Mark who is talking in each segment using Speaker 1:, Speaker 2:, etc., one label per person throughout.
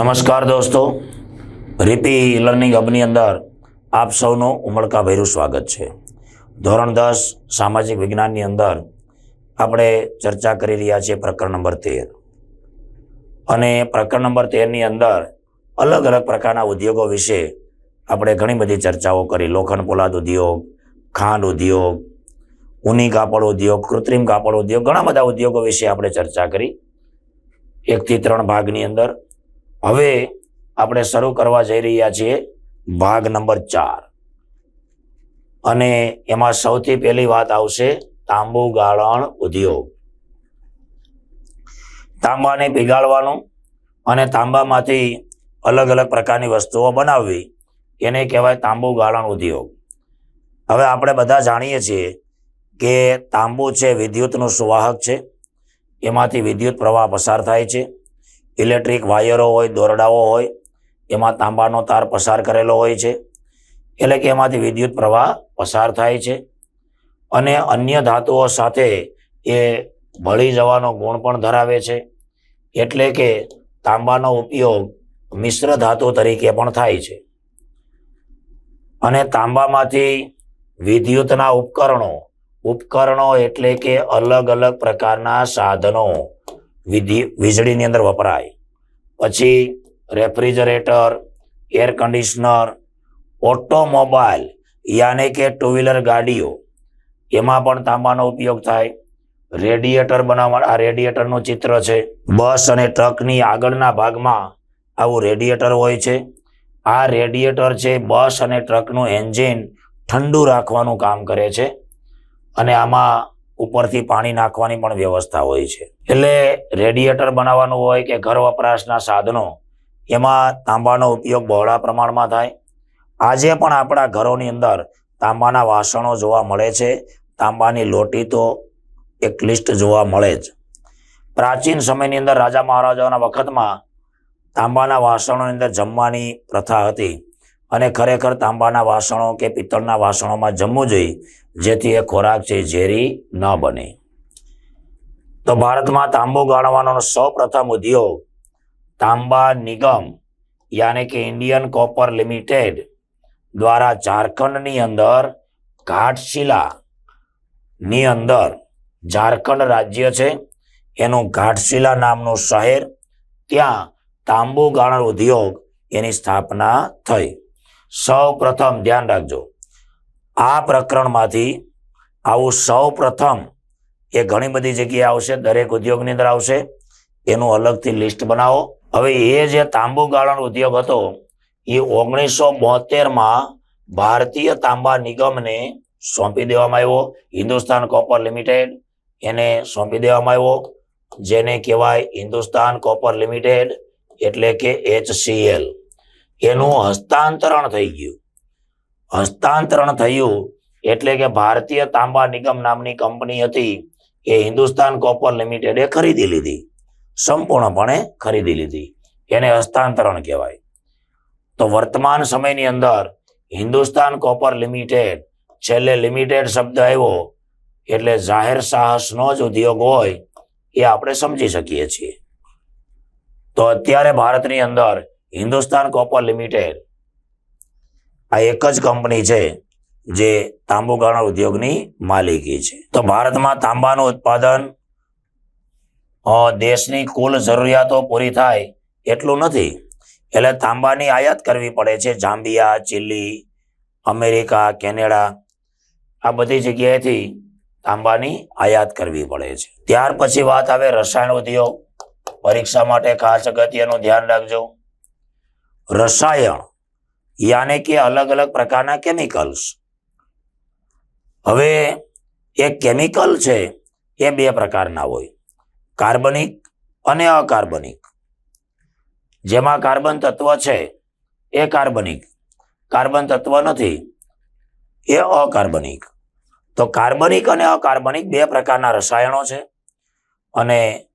Speaker 1: નમસ્કાર દોસ્તો. રીપી લર્નિંગ હબની અંદર આપ સૌનું ઉમળકાભેરું સ્વાગત છે. ધોરણ દસ સામાજિક વિજ્ઞાનની અંદર આપણે ચર્ચા કરી રહ્યા છીએ પ્રકરણ નંબર તેર. અને પ્રકરણ નંબર તેરની અંદર અલગ અલગ પ્રકારના ઉદ્યોગો વિશે આપણે ઘણી બધી ચર્ચાઓ કરી. લોખંડ પોલાદ ઉદ્યોગ, ખાંડ ઉદ્યોગ, ઊની કાપડ ઉદ્યોગ, કૃત્રિમ કાપડ ઉદ્યોગ, ઘણા બધા ઉદ્યોગો વિશે આપણે ચર્ચા કરી. એકથી ત્રણ ભાગની અંદર હવે આપણે શરૂ કરવા જઈ રહ્યા છીએ ભાગ નંબર ચાર. અને એમાં સૌથી પહેલી વાત આવશે તાંબુ ગાળણ ઉદ્યોગ. તાંબાને પીગાળવાનું અને તાંબામાંથી અલગ અલગ પ્રકારની વસ્તુઓ બનાવવી, એને કહેવાય તાંબુ ગાળણ ઉદ્યોગ. હવે આપણે બધા જાણીએ છીએ કે તાંબુ છે વિદ્યુતનું સુવાહક છે, એમાંથી વિદ્યુત પ્રવાહ પસાર થાય છે. ઇલેક્ટ્રિક વાયરો હોય, દોરડાઓ હોય, એમાં તાંબાનો તાર પસાર કરેલો હોય છે. એટલે કે એમાંથી વિદ્યુત પ્રવાહ પસાર થાય છે. અને અન્ય ધાતુઓ સાથે એ ભળી જવાનો ગુણ પણ ધરાવે છે. એટલે કે તાંબાનો ઉપયોગ મિશ્ર ધાતુ તરીકે પણ થાય છે. અને તાંબામાંથી વિદ્યુતના ઉપકરણો ઉપકરણો એટલે કે અલગ અલગ પ્રકારના સાધનો વિધિ, વીજળીની અંદર વપરાય. પછી રેફ્રિજરેટર, એર કન્ડિશનર ઓટોમોબાઈલ, યાને કે ટુ વ્હીલર ગાડીઓ. એમાં પણ તાંબાનો ઉપયોગ થાય. રેડિએટર બનાવવા, આ રેડિએટરનું ચિત્ર છે. બસ અને ટ્રકની આગળના ભાગમાં આવું રેડિએટર હોય છે. આ રેડિએટર છે બસ અને ટ્રકનું એન્જિન ઠંડુ રાખવાનું કામ કરે છે. અને આમાં ઉપરથી પાણી નાખવાની પણ વ્યવસ્થા હોય છે. એટલે રેડિયેટર બનાવવાનું હોય કે ઘર વપરાશના સાધનો, એમાં તાંબાનો ઉપયોગ બહોળા પ્રમાણમાં થાય. આજે પણ આપણા ઘરોની અંદર તાંબાના વાસણો જોવા મળે છે. તાંબાની લોટી તો એક લિસ્ટ જોવા મળે જ. પ્રાચીન સમયની અંદર રાજા મહારાજાઓના વખતમાં તાંબાના વાસણોની અંદર જમવાની પ્રથા હતી. અને ખરેખર તાંબાના વાસણો કે પિત્તળના વાસણોમાં જમવું જોઈએ જેથી એ ખોરાક છે ઝેરી ન બને. તો ભારતમાં તાંબુ ગાળવાનો સૌ પ્રથમ ઉદ્યોગ તાંબા નિગમ, યાને કે ઇન્ડિયન કોપર લિમિટેડ દ્વારા ઝારખંડની અંદર ઘાટશિલા ની અંદર, ઝારખંડ રાજ્ય છે, એનું ઘાટશિલા નામનું શહેર, ત્યાં તાંબુ ગાળણ ઉદ્યોગ એની સ્થાપના થઈ. સૌ પ્રથમ ધ્યાન રાખજો. આ પ્રકરણમાંથી આવું સૌ પ્રથમ એ ઘણી બધી જગ્યાએ આવશે, દરેક ઉદ્યોગની અંદર આવશે. એનું અલગથી લિસ્ટ બનાવો. હવે એ જે તાંબુ ગાળણ ઉદ્યોગ હતો, એ ઓગણીસો બોતેરમાં ભારતીય તાંબા નિગમને સોંપી દેવામાં આવ્યો. હિન્દુસ્તાન કોપર લિમિટેડ એને સોંપી દેવામાં આવ્યો. જેને કહેવાય હિન્દુસ્તાન કોપર લિમિટેડ એટલે કે એચસીએલ. એનું હસ્તાંતરણ થઈ ગયું. હસ્તાંતરણ થયું એટલે કે ભારતીય તાંબા નિગમ નામની કંપની હતી એ હિન્દુસ્તાન કોપર લિમિટેડે ખરીદી લીધી. સંપૂર્ણપણે ખરીદી લીધી. એને હસ્તાંતરણ કહેવાય. તો વર્તમાન સમયની અંદર હિન્દુસ્તાન કોપર લિમિટેડ છેલ્લે લિમિટેડ શબ્દ આવ્યો એટલે જાહેર સાહસનો જ ઉદ્યોગ હોય એ આપણે સમજી શકીએ છીએ. તો અત્યારે ભારતની અંદર હિન્દુસ્તાન કોપર લિમિટેડ આ એક જ કંપની છે જે તાંબુ ગાણા ઉદ્યોગની માલિકી છે. તો ભારતમાં તાંબાનું ઉત્પાદન દેશની કુલ જરૂરિયાતો પૂરી થાય એટલું નથી. એટલે તાંબાની આયાત કરવી પડે છે. જાંબિયા, ચીલી, અમેરિકા, કેનેડા, આ બધી જગ્યાએથી તાંબાની આયાત કરવી પડે છે. ત્યાર પછી વાત આવે રસાયણ ઉદ્યોગ. પરીક્ષા માટે ખાસ અગત્યનું ધ્યાન રાખજો. રસાયણ યાને કે અલગ અલગ પ્રકારના કેમિકલ્સ હવે એ કેમિકલ છે એ બે પ્રકારના હોય. કાર્બનિક અને અકાર્બનિક જેમાં કાર્બન તત્વ છે એ કાર્બનિક કાર્બન તત્વ નથી એ અકાર્બનિક તો કાર્બનિક અને અકાર્બનિક બે પ્રકારના રસાયણો છે. અને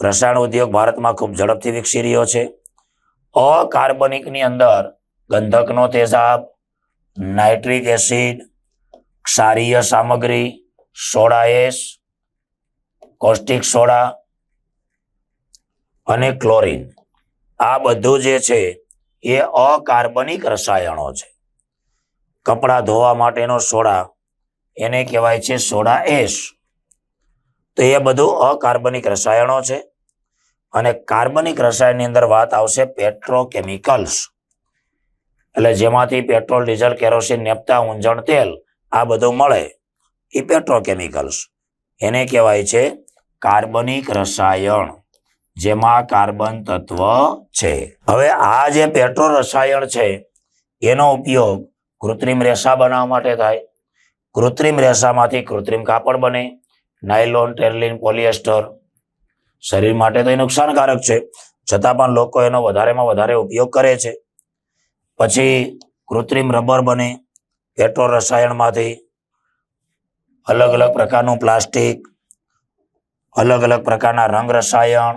Speaker 1: રસાયણ ઉદ્યોગ ભારતમાં ખૂબ ઝડપથી વિકસી રહ્યો છે. અકાર્બનિકની અંદર ગંધકનો તેજાબ, નાઇટ્રિક એસિડ, ક્ષારીય સામગ્રી, સોડા એસ, કોસ્ટિક સોડા અને ક્લોરિન. આ બધું જે છે એ અકાર્બનિક રસાયણો છે. કપડાં ધોવા માટેનો સોડા, એને કહેવાય છે સોડા એશ તો એ બધું અકાર્બનિક રસાયણો છે અને કાર્બનિક રસાયણની અંદર વાત આવશે પેટ્રોકેમિકલ્સ. એટલે જેમાંથી પેટ્રોલ, ડીઝલ, કેરોસીન, નેપતા ઊંજણ તેલ આ બધું મળે. એ પેટ્રોકેમિકલ્સ. એને કહેવાય છે કાર્બનિક રસાયણ. જેમાં કાર્બન તત્વ છે. હવે આ જે પેટ્રો રસાયણ છે, એનો ઉપયોગ કૃત્રિમ રેસા બનાવવા માટે થાય. કૃત્રિમ રેસામાંથી કૃત્રિમ કાપડ બને. Nylon, terylene, polyester. શરીર માટે તો એ નુકસાનકારક છે. છતાં પણ લોકો એનો વધારેમાં વધારે ઉપયોગ કરે છે. પછી કૃત્રિમ રબર બને પેટ્રો રસાયણમાંથી અલગ અલગ પ્રકારનું પ્લાસ્ટિક, અલગ અલગ પ્રકારના રંગ રસાયણ,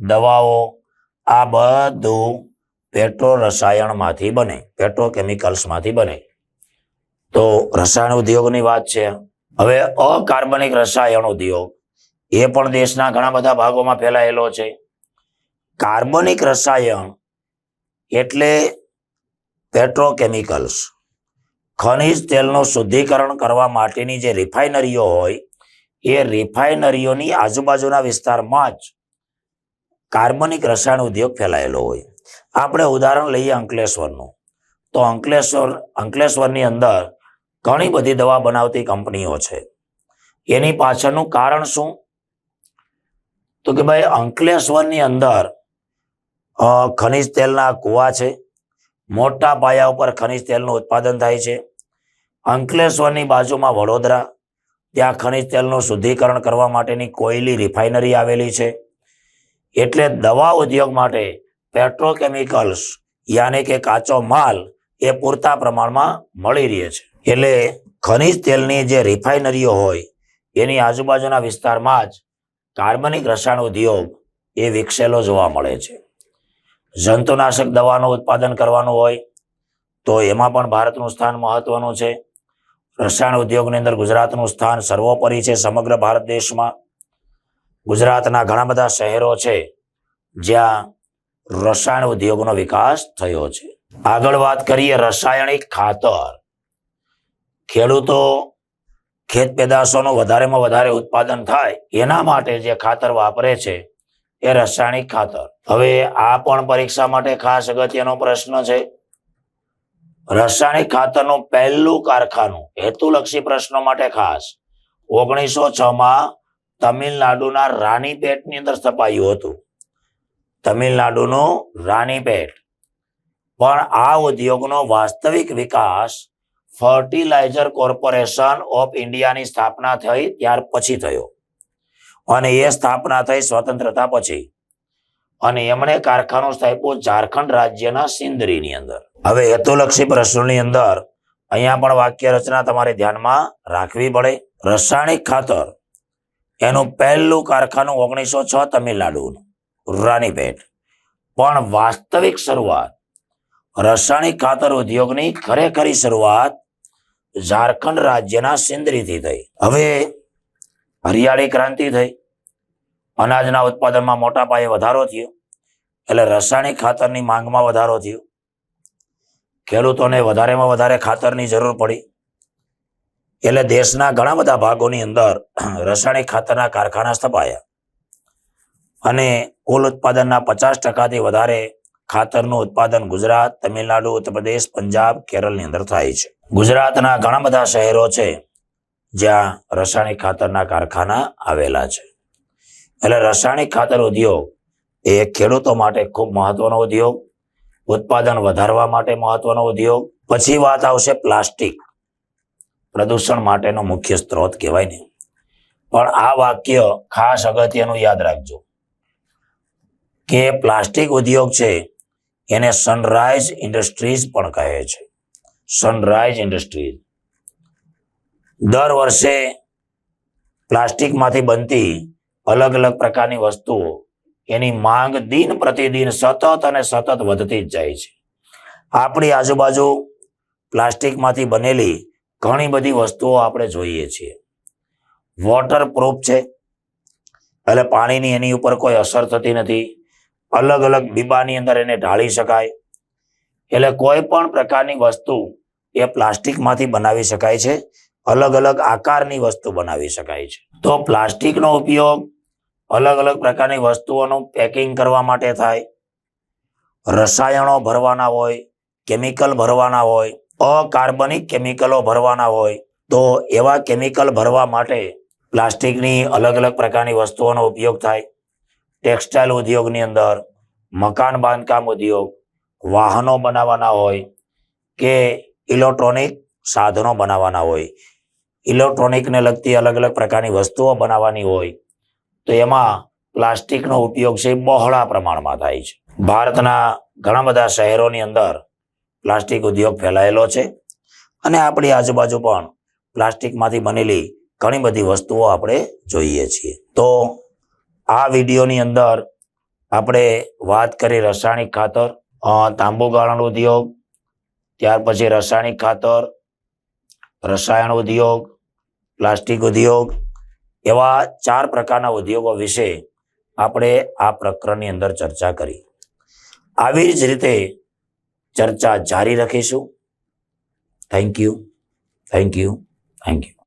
Speaker 1: દવાઓ, આ બધું પેટ્રો રસાયણમાંથી બને, પેટ્રોકેમિકલ્સમાંથી બને. તો રસાયણ ઉદ્યોગની વાત છે. હવે અકાર્બનિક રસાયણ ઉદ્યોગ, એ પણ દેશના ઘણા બધા ભાગોમાં ફેલાયેલો છે. કાર્બનિક રસાયણ એટલે પેટ્રોકેમિકલ્સ. ખનિજ તેલનું શુદ્ધિકરણ કરવા માટેની જે રિફાઇનરીઓ હોય, એ રિફાઇનરીઓની આજુબાજુના વિસ્તારમાં જ કાર્બનિક રસાયણ ઉદ્યોગ ફેલાયેલો હોય. આપણે ઉદાહરણ લઈએ અંકલેશ્વરનું. તો અંકલેશ્વર, અંકલેશ્વરની અંદર ઘણી બધી દવા બનાવતી કંપનીઓ છે. એની પાછળનું કારણ શું? તો કે ભાઈ અંકલેશ્વરની અંદર ખનિજ તેલના કુવા છે. મોટા પાયા ઉપર ખનિજ તેલનું ઉત્પાદન થાય છે. અંકલેશ્વરની બાજુમાં વડોદરા, ત્યાં ખનિજ તેલનું શુદ્ધિકરણ કરવા માટેની કોયલી રિફાઇનરી આવેલી છે. એટલે દવા ઉદ્યોગ માટે પેટ્રોકેમિકલ્સ, યાની કે કાચો માલ, એ પૂરતા પ્રમાણમાં મળી રહે છે. એટલે ખનિજ તેલની જે રિફાઇનરીઓ હોય, એની આજુબાજુના વિસ્તારમાં જ કાર્બનિક રસાયણ ઉદ્યોગ એ વિકસેલો જોવા મળે છે. જંતુનાશક દવાનું ઉત્પાદન કરવાનું હોય તો એમાં પણ ભારતનું સ્થાન મહત્વનું છે. રસાયણ ઉદ્યોગની અંદર ગુજરાતનું સ્થાન સર્વોપરી છે સમગ્ર ભારત દેશમાં. ગુજરાતના ઘણા બધા શહેરો છે જ્યાં રસાયણ ઉદ્યોગનો વિકાસ થયો છે. આગળ વાત કરીએ રાસાયણિક ખાતર. ખેડૂતો ખેત પેદાશોનું વધારેમાં વધારે ઉત્પાદન થાય એના માટે જે ખાતર વાપરે છે એ રાસાયણિક ખાતર. હવે આ પણ પરીક્ષા માટે ખાસ અગત્યનો પ્રશ્ન છે. રાસાયણિક ખાતરનું પહેલું કારખાનું, હેતુલક્ષી પ્રશ્નો માટે ખાસ. ઓગણીસો છ માં તમિલનાડુના રાણીપેટની અંદર સ્થપાયું હતું. તમિલનાડુનું રાનીપેટ. પણ આ ઉદ્યોગનો વાસ્તવિક વિકાસ ફર્ટિલાઇઝર કોર્પોરેશન ઓફ ઇન્ડિયાની સ્થાપના થઈ ત્યાર પછી થયો. અને એ સ્થાપના થઈ સ્વતંત્રતા પછી. અને એમણે કારખાનું સ્થાપ્યો ઝારખંડ રાજ્યના સિંદરીની અંદર. હવે હેતુલક્ષી પ્રશ્નોની અંદર અહીંયા પણ વાક્ય રચના તમારે ધ્યાનમાં રાખવી પડે. રાસાયણિક ખાતર, એનું પહેલું કારખાનું ઓગણીસો છ તમિલનાડુનું, રાનીપેટ. પણ વાસ્તવિક શરૂઆત, રાસાયણિક ખાતર ઉદ્યોગની ખરેખરી શરૂઆત ઝારખંડ રાજ્યના સિંદરીથી થઈ. હવે હરિયાળી ક્રાંતિ થઈ. અનાજના ઉત્પાદનમાં મોટા પાયે વધારો થયો. એટલે રાસાયણિક ખાતરની માંગમાં વધારો થયો. ખેડૂતોને વધારેમાં વધારે ખાતરની જરૂર પડી. એટલે દેશના ઘણા બધા ભાગોની અંદર રાસાયણિક ખાતરના કારખાના સ્થપાયા. અને કુલ ઉત્પાદનના પચાસ ટકાથી વધારે ખાતરનું ઉત્પાદન ગુજરાત, તમિલનાડુ, ઉત્તરપ્રદેશ, પંજાબ, કેરળની અંદર થાય છે. ગુજરાતના ઘણા બધા શહેરો છે. જ્યાં રાસાયણિક ખાતરના કારખાના આવેલા છે. એટલે રાસાયણિક ખાતર ઉદ્યોગ એ ખેડૂતો માટે ખૂબ મહત્વનો ઉદ્યોગ, ઉત્પાદન વધારવા માટે મહત્વનો ઉદ્યોગ, પછી વાત આવશે પ્લાસ્ટિક, પ્રદૂષણ માટેનો મુખ્ય સ્ત્રોત કહેવાય ને. પણ આ વાક્ય ખાસ અગત્યનું યાદ રાખજો કે પ્લાસ્ટિક ઉદ્યોગ છે એને સનરાઈઝ ઇન્ડસ્ટ્રીઝ પણ કહે છે. સનરાઈઝ ઇન્ડસ્ટ્રીઝ દર વર્ષે પ્લાસ્ટિકમાંથી બનતી અલગ અલગ પ્રકારની વસ્તુઓ એની માંગ દિન પ્રતિદિન સતત અને સતત વધતી જ જાય છે. આપણી આજુબાજુ પ્લાસ્ટિકમાંથી બનેલી ઘણી બધી વસ્તુઓ આપણે જોઈએ છીએ. વોટર પ્રૂફ છે. એટલે પાણીની એની ઉપર કોઈ અસર થતી નથી. અલગ અલગ બીબાની અંદર એને ઢાળી શકાય. એટલે કોઈ પણ પ્રકારની વસ્તુ એ પ્લાસ્ટિકમાંથી બનાવી શકાય છે. અલગ અલગ આકારની વસ્તુ બનાવી શકાય છે. તો પ્લાસ્ટિકનો ઉપયોગ અલગ અલગ પ્રકારની વસ્તુઓનું પેકિંગ કરવા માટે થાય. રસાયણો ભરવાના હોય, કેમિકલ ભરવાના હોય, અકાર્બનિક કેમિકલો ભરવાના હોય, તો એવા કેમિકલ ભરવા માટે પ્લાસ્ટિકની અલગ અલગ પ્રકારની વસ્તુઓનો ઉપયોગ થાય. ટેક્સટાઇલ ઉદ્યોગની અંદર, મકાન બાંધકામ ઉદ્યોગ, વાહનો બનાવવાના હોય કે ઇલેક્ટ્રોનિક સાધનો બનાવવાના હોય. ઇલેક્ટ્રોનિકને લગતી અલગ અલગ પ્રકારની વસ્તુઓ બનાવવાની હોય, તો એમાં પ્લાસ્ટિકનો ઉપયોગ છે બહોળા પ્રમાણમાં થાય છે. ભારતના ઘણા બધા શહેરોની અંદર પ્લાસ્ટિક ઉદ્યોગ ફેલાયેલો છે અને આપણી આજુબાજુ પણ પ્લાસ્ટિકમાંથી બનેલી ઘણી બધી વસ્તુઓ આપણે જોઈએ છીએ. તો આ વિડીયોની અંદર આપણે વાત કરી રાસાયણિક ખાતર તાંબુ ગાળણ ઉદ્યોગ, ત્યાર પછી રાસાયણિક ખાતર, રસાયણ ઉદ્યોગ પ્લાસ્ટિક ઉદ્યોગ એવા ચાર પ્રકારના ઉદ્યોગો વિશે આપણે આ પ્રકરણની અંદર ચર્ચા કરી. આવી જ રીતે ચર્ચા જારી રાખીશું. Thank you thank you thank you